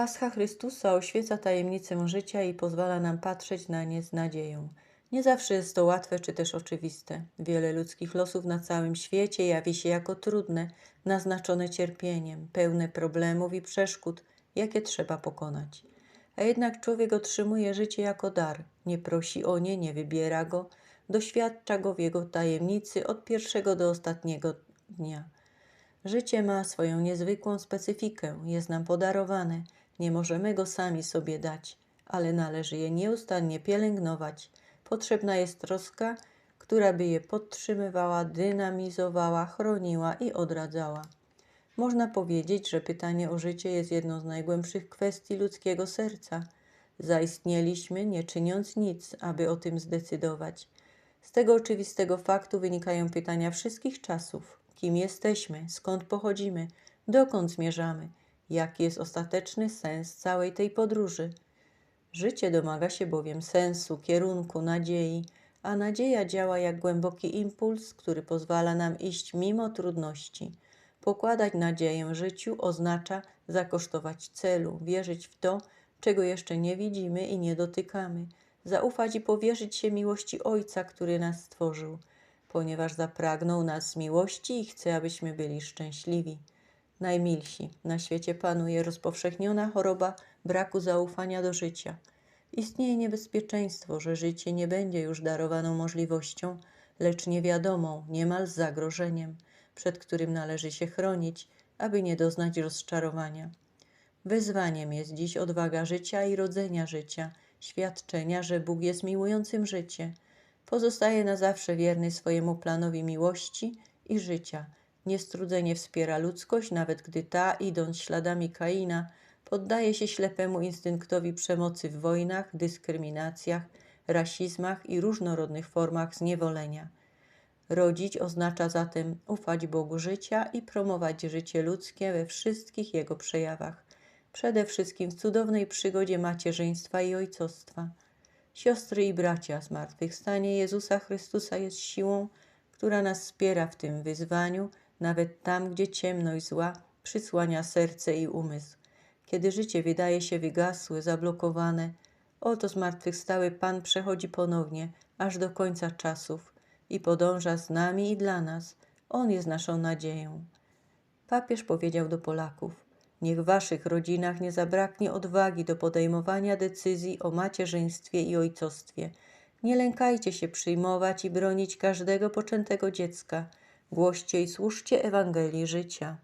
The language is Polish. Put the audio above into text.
Pascha Chrystusa oświeca tajemnicę życia i pozwala nam patrzeć na nie z nadzieją. Nie zawsze jest to łatwe czy też oczywiste. Wiele ludzkich losów na całym świecie jawi się jako trudne, naznaczone cierpieniem, pełne problemów i przeszkód, jakie trzeba pokonać. A jednak człowiek otrzymuje życie jako dar, nie prosi o nie, nie wybiera go, doświadcza go w jego tajemnicy od pierwszego do ostatniego dnia. Życie ma swoją niezwykłą specyfikę, jest nam podarowane, nie możemy go sami sobie dać, ale należy je nieustannie pielęgnować. Potrzebna jest troska, która by je podtrzymywała, dynamizowała, chroniła i odradzała. Można powiedzieć, że pytanie o życie jest jedną z najgłębszych kwestii ludzkiego serca. Zaistnieliśmy, nie czyniąc nic, aby o tym zdecydować. Z tego oczywistego faktu wynikają pytania wszystkich czasów: kim jesteśmy, skąd pochodzimy, dokąd zmierzamy, jaki jest ostateczny sens całej tej podróży. Życie domaga się bowiem sensu, kierunku, nadziei, a nadzieja działa jak głęboki impuls, który pozwala nam iść mimo trudności. Pokładać nadzieję życiu oznacza zakosztować celu, wierzyć w to, czego jeszcze nie widzimy i nie dotykamy, zaufać i powierzyć się miłości Ojca, który nas stworzył, ponieważ zapragnął nas miłości i chce, abyśmy byli szczęśliwi. Najmilsi, na świecie panuje rozpowszechniona choroba braku zaufania do życia. Istnieje niebezpieczeństwo, że życie nie będzie już darowaną możliwością, lecz niewiadomą, niemal zagrożeniem, przed którym należy się chronić, aby nie doznać rozczarowania. Wyzwaniem jest dziś odwaga życia i rodzenia życia, świadczenia, że Bóg jest miłującym życie. Pozostaje na zawsze wierny swojemu planowi miłości i życia. Niestrudzenie wspiera ludzkość, nawet gdy ta, idąc śladami Kaina, poddaje się ślepemu instynktowi przemocy w wojnach, dyskryminacjach, rasizmach i różnorodnych formach zniewolenia. Rodzić oznacza zatem ufać Bogu życia i promować życie ludzkie we wszystkich jego przejawach, przede wszystkim w cudownej przygodzie macierzyństwa i ojcostwa. Siostry i bracia, zmartwychwstanie Jezusa Chrystusa jest siłą, która nas wspiera w tym wyzwaniu, nawet tam, gdzie ciemność zła przysłania serce i umysł. Kiedy życie wydaje się wygasłe, zablokowane, oto zmartwychwstały Pan przechodzi ponownie, aż do końca czasów i podąża z nami i dla nas. On jest naszą nadzieją. Papież powiedział do Polaków: Niech w waszych rodzinach nie zabraknie odwagi do podejmowania decyzji o macierzyństwie i ojcostwie. Nie lękajcie się przyjmować i bronić każdego poczętego dziecka. Głoście i służcie Ewangelii życia.